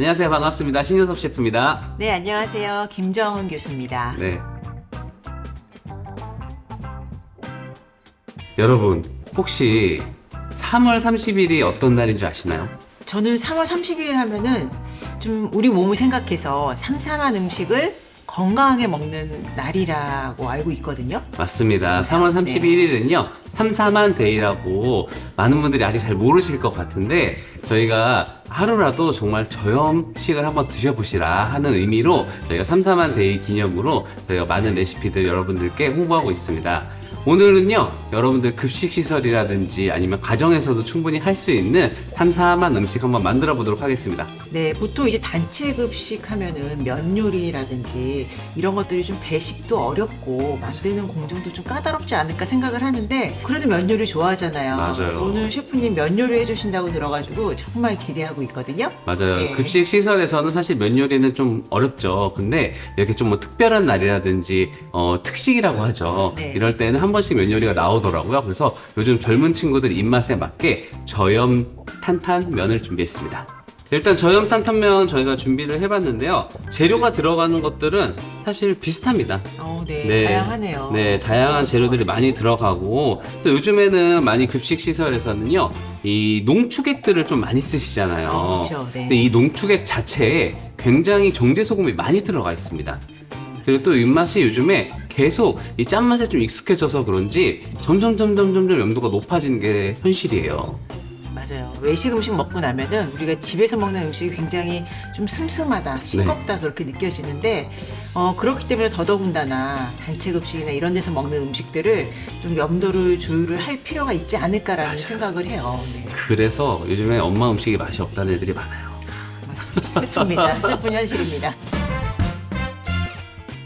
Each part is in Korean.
안녕하세요. 반갑습니다. 신윤섭 셰프입니다. 네, 안녕하세요. 김정은 교수입니다. 네. 여러분, 혹시 3월 30일이 어떤 날인 줄 아시나요? 저는 3월 30일 하면은 좀 우리 몸을 생각해서 삼삼한 음식을 건강하게 먹는 날이라고 알고 있거든요. 맞습니다. 3월 31일은요, 삼삼한 데이라고 많은 분들이 아직 잘 모르실 것 같은데, 저희가 하루라도 정말 저염식을 한번 드셔보시라 하는 의미로 저희가 삼삼한 데이 기념으로 저희가 많은 레시피들 여러분들께 홍보하고 있습니다. 오늘은요, 여러분들 급식 시설이라든지 아니면 가정에서도 충분히 할 수 있는 삼삼한 음식 한번 만들어 보도록 하겠습니다. 네, 보통 이제 단체 급식 하면은 면 요리라든지 이런 것들이 좀 배식도 어렵고 만드는 공정도 좀 까다롭지 않을까 생각을 하는데 그래도 면 요리 좋아하잖아요. 맞아요. 그래서 오늘 셰프님 면 요리 해주신다고 들어가지고 정말 기대하고 있거든요. 맞아요. 네. 급식 시설에서는 사실 면 요리는 좀 어렵죠. 근데 이렇게 좀 뭐 특별한 날이라든지 어, 특식이라고 하죠. 네. 이럴 때는 한 번씩 면 요리가 나오더라고요. 그래서 요즘 젊은 친구들 입맛에 맞게 저염 탄탄 면을 준비했습니다. 일단 저염 탄탄면 저희가 준비를 해봤는데요. 재료가 들어가는 것들은 사실 비슷합니다. 어, 네, 네. 다양하네요. 네, 다양한 재료들이 많이 들어가고 또 요즘에는 많이 급식 시설에서는요 이 농축액들을 좀 많이 쓰시잖아요. 어, 그쵸, 네. 근데 이 농축액 자체에 굉장히 정제 소금이 많이 들어가 있습니다. 그리고 또 입맛이 요즘에 계속 이 짠맛에 좀 익숙해져서 그런지 점점 점점 점점 염도가 높아지는 게 현실이에요. 맞아요. 외식 음식 먹고 나면은 우리가 집에서 먹는 음식이 굉장히 좀 슴슴하다, 싱겁다 네. 그렇게 느껴지는데 어, 그렇기 때문에 더더군다나 단체 급식이나 이런 데서 먹는 음식들을 좀 염도를 조율을 할 필요가 있지 않을까라는 생각을 해요. 네. 그래서 요즘에 엄마 음식이 맛이 없다는 애들이 많아요. 맞아요. 슬픕니다. 슬픈 현실입니다.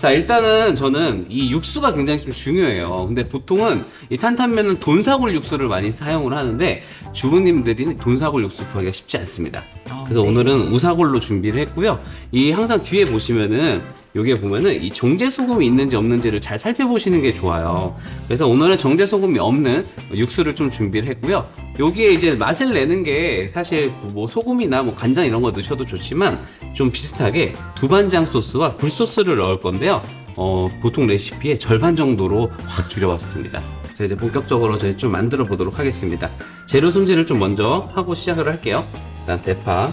자 일단은 저는 이 육수가 굉장히 좀 중요해요. 근데 보통은 이 탄탄면은 돈사골 육수를 많이 사용을 하는데 주부님들이 돈사골 육수 구하기가 쉽지 않습니다. 어, 그래서 네. 오늘은 우사골로 준비를 했고요. 이 항상 뒤에 보시면은 여기에 보면은 이 정제 소금이 있는지 없는지를 잘 살펴보시는 게 좋아요 그래서 오늘은 정제 소금이 없는 육수를 좀 준비를 했고요 여기에 이제 맛을 내는 게 사실 뭐 소금이나 뭐 간장 이런 거 넣으셔도 좋지만 좀 비슷하게 두반장 소스와 굴 소스를 넣을 건데요. 어, 보통 레시피의 절반 정도로 확 줄여왔습니다. 자, 이제 본격적으로 저희 좀 만들어 보도록 하겠습니다. 재료 손질을 좀 먼저 하고 시작을 할게요. 일단 대파.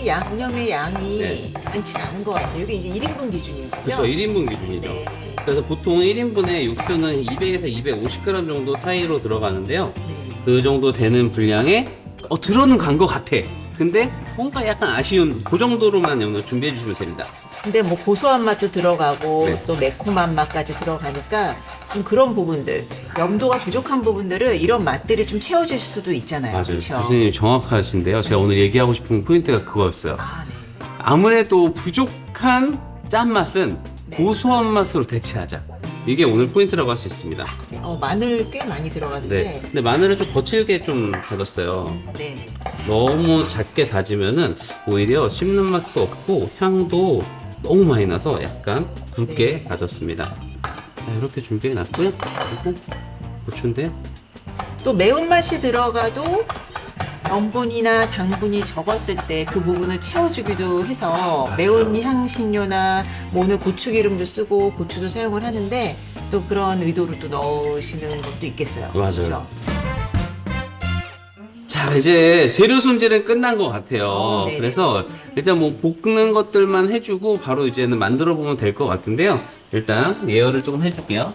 확실히 양념의 양이 네. 많지 않은 것 같아요. 여기 이제 1인분 기준인 거죠? 그렇죠. 1인분 기준이죠. 네. 그래서 보통 1인분의 육수는 200에서 250g 정도 사이로 들어가는데요. 네. 그 정도 되는 분량에 어, 들어는 간 것 같아. 근데 뭔가 약간 아쉬운 그 정도로만 오늘 준비해 주시면 됩니다. 근데 뭐 고소한 맛도 들어가고 네. 또 매콤한 맛까지 들어가니까 좀 그런 부분들 염도가 부족한 부분들을 이런 맛들이 좀 채워질 수도 있잖아요. 맞아요. 그렇죠? 교수님 정확하신데요. 제가 오늘 얘기하고 싶은 포인트가 그거였어요. 아, 네. 아무래도 부족한 짠맛은 네. 고소한 맛으로 대체하자. 이게 오늘 포인트라고 할 수 있습니다. 어, 마늘 꽤 많이 들어가는데 네. 근데 마늘을 좀 거칠게 좀 다졌어요. 네. 너무 작게 다지면은 오히려 씹는 맛도 없고 향도 너무 많이 나서 약간 굵게 다졌습니다. 자, 이렇게 준비해 놨고요. 그리고 고추인데요. 또 매운맛이 들어가도 염분이나 당분이 적었을 때 그 부분을 채워주기도 해서 맞아요. 매운 향신료나 뭐 오늘 고추기름도 쓰고 고추도 사용을 하는데 또 그런 의도로 또 넣으시는 것도 있겠어요. 맞아요. 그렇죠? 자 이제 재료 손질은 끝난 것 같아요. 어, 네네. 그래서 일단 뭐 볶는 것들만 해주고 바로 이제는 만들어 보면 될 것 같은데요. 일단 예열을 조금 해줄게요.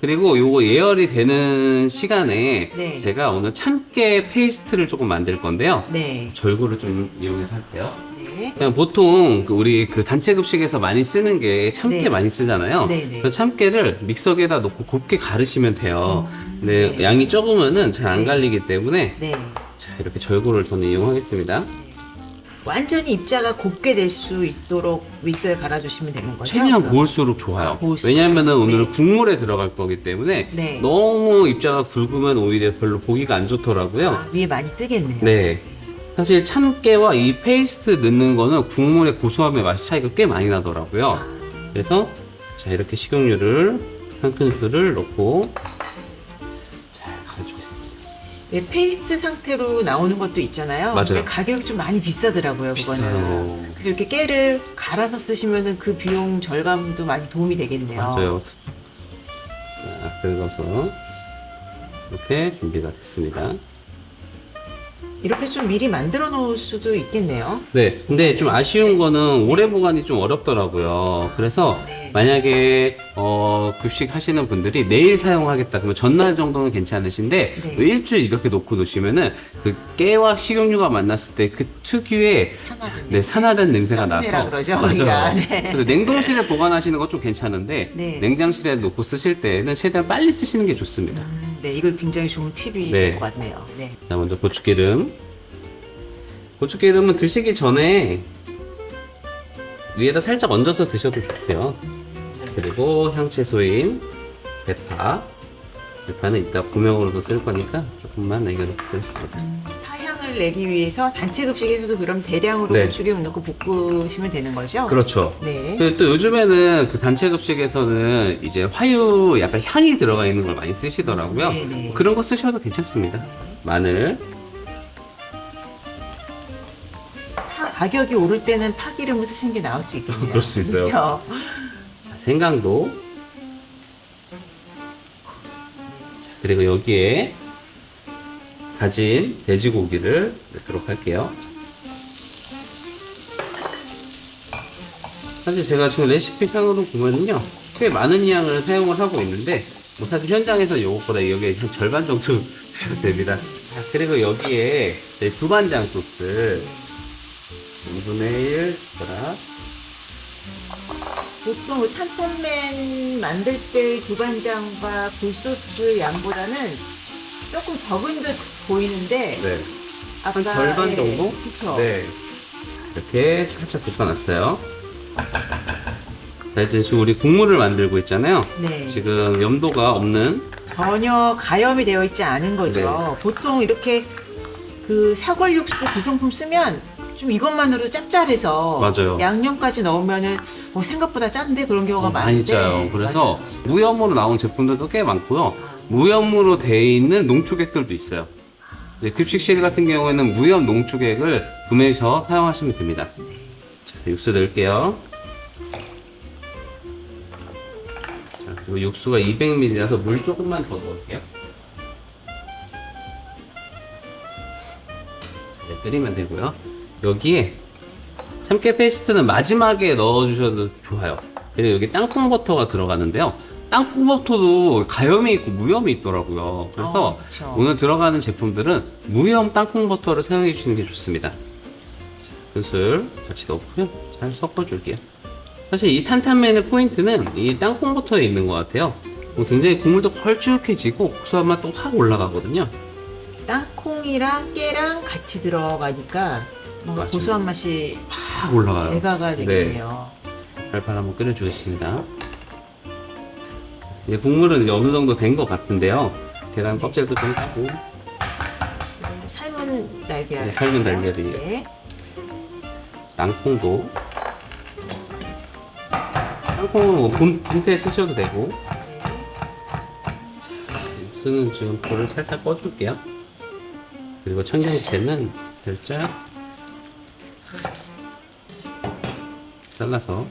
그리고 요거 예열이 되는 시간에 네. 제가 오늘 참깨 페이스트를 조금 만들 건데요. 네. 절구를 좀 이용해서 할게요. 네. 그냥 보통 그 우리 그 단체 급식에서 많이 쓰는 게 참깨 네. 많이 쓰잖아요. 네, 네. 그 참깨를 믹서기에다 넣고 곱게 가르시면 돼요. 근데 네. 양이 적으면은 잘안 네. 갈리기 때문에 네. 자 이렇게 절구를 저는 이용하겠습니다. 완전히 입자가 곱게 될 수 있도록 믹서에 갈아주시면 되는 거죠? 최대한 고울수록 좋아요. 아, 고울수록. 왜냐하면은 오늘은 네. 국물에 들어갈 거기 때문에 네. 너무 입자가 굵으면 오히려 별로 보기가 안 좋더라고요. 아, 위에 많이 뜨겠네요. 네. 사실 참깨와 이 페이스트 넣는 거는 국물의 고소함의 맛 차이가 꽤 많이 나더라고요. 그래서 자 이렇게 식용유를 한 큰술을 넣고 잘 갈아주겠습니다. 네, 페이스트 상태로 나오는 것도 있잖아요. 맞아요. 근데 가격이 좀 많이 비싸더라고요, 그거는. 비싸요. 그래서 이렇게 깨를 갈아서 쓰시면은 그 비용 절감도 많이 도움이 되겠네요. 맞아요. 자, 긁어서 이렇게 준비가 됐습니다. 이렇게 좀 미리 만들어 놓을 수도 있겠네요. 네, 근데 좀 아쉬운 거는 오래 보관이 좀 어렵더라고요. 그래서 네. 만약에 어, 급식 하시는 분들이 내일 사용하겠다 그러면 전날 정도는 괜찮으신데 네. 뭐 일주일 이렇게 놓고 놓으시면은 그 깨와 식용유가 만났을 때 그 특유의 산화된 네, 산화된 냄새가 쩐내라 나서 그러죠, 우리가. 네. 그래서 냉동실에 보관하시는 건 좀 괜찮은데 네. 냉장실에 놓고 쓰실 때는 최대한 빨리 쓰시는 게 좋습니다. 음, 네, 이거 굉장히 좋은 팁이 네. 될 것 같네요. 네. 자, 먼저 고추기름. 고추기름은 드시기 전에 위에다 살짝 얹어서 드셔도 좋고요. 자, 그리고 향채소인 대파. 대파는 이따 고명으로도 쓸 거니까 조금만 남겨놓고 쓰겠습니다. 타 향을 내기 위해서 단체 급식에서도 그럼 대량으로 네. 고추기름 넣고 볶으시면 되는 거죠? 그렇죠. 네. 그리고 또 요즘에는 그 단체 급식에서는 이제 화유 약간 향이 들어가 있는 걸 많이 쓰시더라고요. 네 네. 그런 거 쓰셔도 괜찮습니다. 마늘, 파 가격이 오를 때는 파기름을 쓰시는 게 나을 수 있겠네요. 그럴 수 있어요. 그렇죠? 생강도 자, 그리고 여기에 다진 돼지고기를 넣도록 할게요. 사실 제가 지금 레시피상으로 보면은요 꽤 많은 양을 사용을 하고 있는데 뭐 사실 현장에서 요것보다 여기에 한 절반 정도 됩니다. 자, 그리고 여기에 저희 두반장 소스. 2분의 1 숟가락 보통 그 탄탄면 만들 때 두반장과 굴소스 양보다는 조금 적은 듯 보이는데 네. 아까 한 절반 예, 정도? 그쵸? 네. 이렇게 살짝 볶아놨어요. 자, 이제 지금 우리 국물을 만들고 있잖아요. 네. 지금 염도가 없는 전혀 가염이 되어 있지 않은 거죠. 보통 이렇게 그 사골 육수 구성품 쓰면 좀 이것만으로 짭짤해서 맞아요. 양념까지 넣으면은 뭐 생각보다 짠데 그런 경우가 어, 많은데 많이 짜요. 그래서. 무염으로 나온 제품들도 꽤 많고요. 무염으로 돼 있는 농축액들도 있어요. 네, 급식실 같은 경우에는 무염 농축액을 구매해서 사용하시면 됩니다. 자, 육수 넣을게요. 자, 그리고 육수가 200ml라서 물 조금만 더 넣을게요. 네, 끓이면 되고요. 여기에 참깨 페이스트는 마지막에 넣어주셔도 좋아요. 그리고 여기 땅콩 버터가 들어가는데요. 땅콩 버터도 가염이 있고 무염이 있더라고요. 그래서 어, 그쵸. 오늘 들어가는 제품들은 무염 땅콩 버터를 사용해 주시는 게 좋습니다. 자, 큰술 같이 넣고요. 잘 섞어줄게요. 사실 이 탄탄면의 포인트는 이 땅콩 버터에 있는 것 같아요. 뭐 굉장히 국물도 걸쭉해지고 고소한 맛도 확 올라가거든요. 땅콩이랑 깨랑 같이 들어가니까 뭔가 맞아요. 고소한 맛이 확 올라가요. 배가가 네. 되겠네요. 발판 한번 끓여주겠습니다. 이제 국물은 이제 어느 정도 된 것 같은데요. 계란 껍질도 좀 까고 삶은 달걀. 네, 삶은 달걀이. 네. 땅콩도 땅콩은 뭐 본, 본thể 쓰셔도 되고 육수는 지금 불을 살짝 꺼줄게요. 그리고 청경채는 살짝 잘라서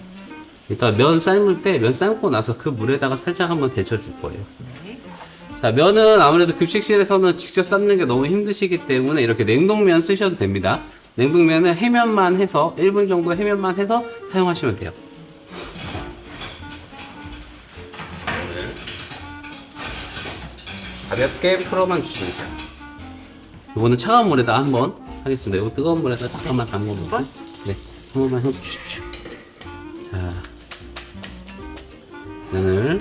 이따 면 삶을 때 면 삶고 나서 그 물에다가 살짝 한번 데쳐줄 거예요. 네. 자, 면은 아무래도 급식실에서는 직접 삶는 게 너무 힘드시기 때문에 이렇게 냉동면 쓰셔도 됩니다. 냉동면은 해면만 해서 1분 정도 해면만 해서 사용하시면 돼요. 가볍게 풀어만 주시면 돼요. 이거는 차가운 물에다 한번 하겠습니다. 이거 뜨거운 물에다 잠깐만 담궈 놓고 번? 네, 한 번만 해 주십시오. 면을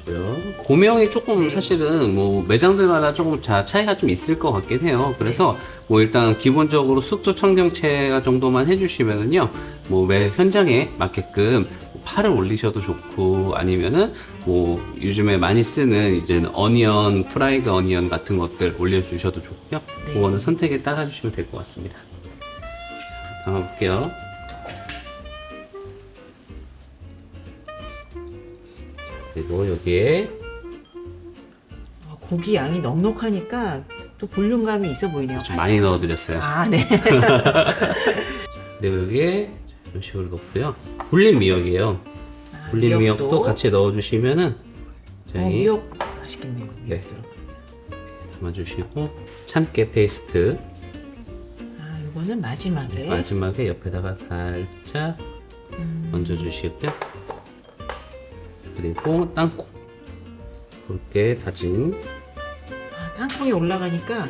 있고요. 고명이 조금 사실은 뭐 매장들마다 조금 자 차이가 좀 있을 것 같긴 해요. 그래서 뭐 일단 기본적으로 숙주 청경채 정도만 해주시면은요, 뭐 매 현장에 맞게끔 파를 올리셔도 좋고 아니면은 뭐 요즘에 많이 쓰는 이제 어니언 프라이드 어니언 같은 것들 올려주셔도 좋고요. 네. 그거는 선택에 따라 주시면 될 것 같습니다. 자, 담아볼게요. 그리고 여기에 고기 양이 넉넉하니까 또 볼륨감이 있어 보이네요. 좀 많이 넣어드렸어요. 아, 네. 그리고 여기에 이런 식으로 넣고요. 불린 미역이에요. 불린 미역도 같이 넣어주시면은 어, 저희 미역 맛있겠네요. 네. 들어. 담아주시고 참깨 페이스트 아, 이거는 마지막에 마지막에 옆에다가 살짝 얹어주시고요. 그리고 땅콩 굵게 다진 아, 땅콩이 올라가니까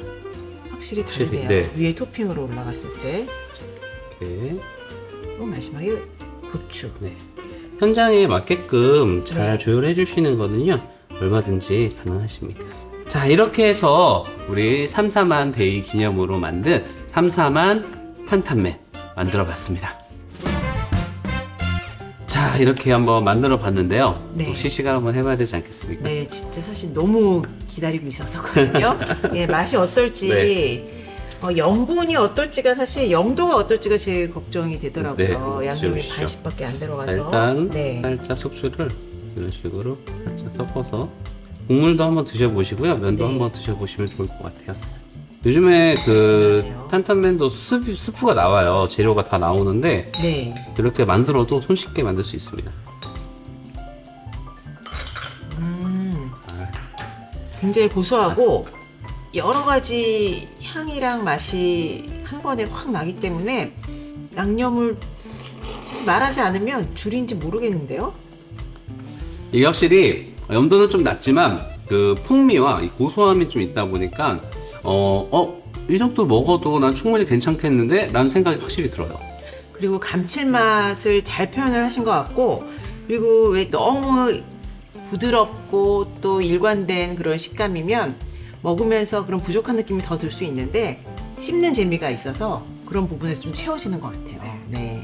확실히 확실히, 다르네요. 네. 위에 토핑으로 올라갔을 때. 이렇게 또 마지막에 고추. 네. 현장에 맞게끔 잘 네. 조율해 주시는 거는요 얼마든지 가능하십니다. 자 이렇게 해서 우리 삼사만 데이 기념으로 만든 삼사만 탄탄면 만들어 봤습니다. 자 이렇게 한번 만들어 봤는데요. 네. 또 시식을 한번 해봐야 되지 않겠습니까? 네, 진짜 사실 너무 기다리고 있었거든요. 예, 맛이 어떨지, 네. 어, 영분이 어떨지가 사실 영도가 어떨지가 제일 걱정이 되더라고요. 네, 양념이. 반씩밖에 안 자, 들어가서. 일단 네. 살짝 숙주를 이런 식으로 살짝 섞어서 국물도 한번 드셔보시고요. 면도 네. 한번 드셔보시면 좋을 것 같아요. 요즘에 그. 탄탄면도 스프, 스프가 나와요. 재료가 다 나오는데 네. 이렇게 만들어도 손쉽게 만들 수 있습니다. 음, 아, 굉장히 고소하고 여러 가지 향이랑 맛이 한 번에 확 나기 때문에 양념을 말하지 않으면 줄인지 모르겠는데요. 이게 확실히 염도는 좀 낮지만 그 풍미와 이 고소함이 좀 있다 보니까 어, 어, 이 정도 먹어도 난 충분히 괜찮겠는데? 라는 생각이 확실히 들어요. 그리고 감칠맛을 잘 표현을 하신 것 같고 그리고 왜 너무 부드럽고 또 일관된 그런 식감이면 먹으면서 그런 부족한 느낌이 더 들 수 있는데 씹는 재미가 있어서 그런 부분에서 좀 채워지는 것 같아요. 네.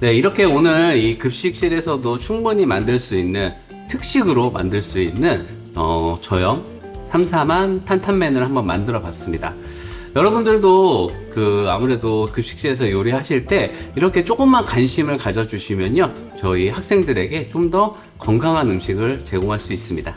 네, 이렇게 오늘 이 급식실에서도 충분히 만들 수 있는 특식으로 만들 수 있는 어, 저염 삼삼한 탄탄면을 한번 만들어 봤습니다. 여러분들도 그 아무래도 급식실에서 요리하실 때 이렇게 조금만 관심을 가져주시면요. 저희 학생들에게 좀 더 건강한 음식을 제공할 수 있습니다.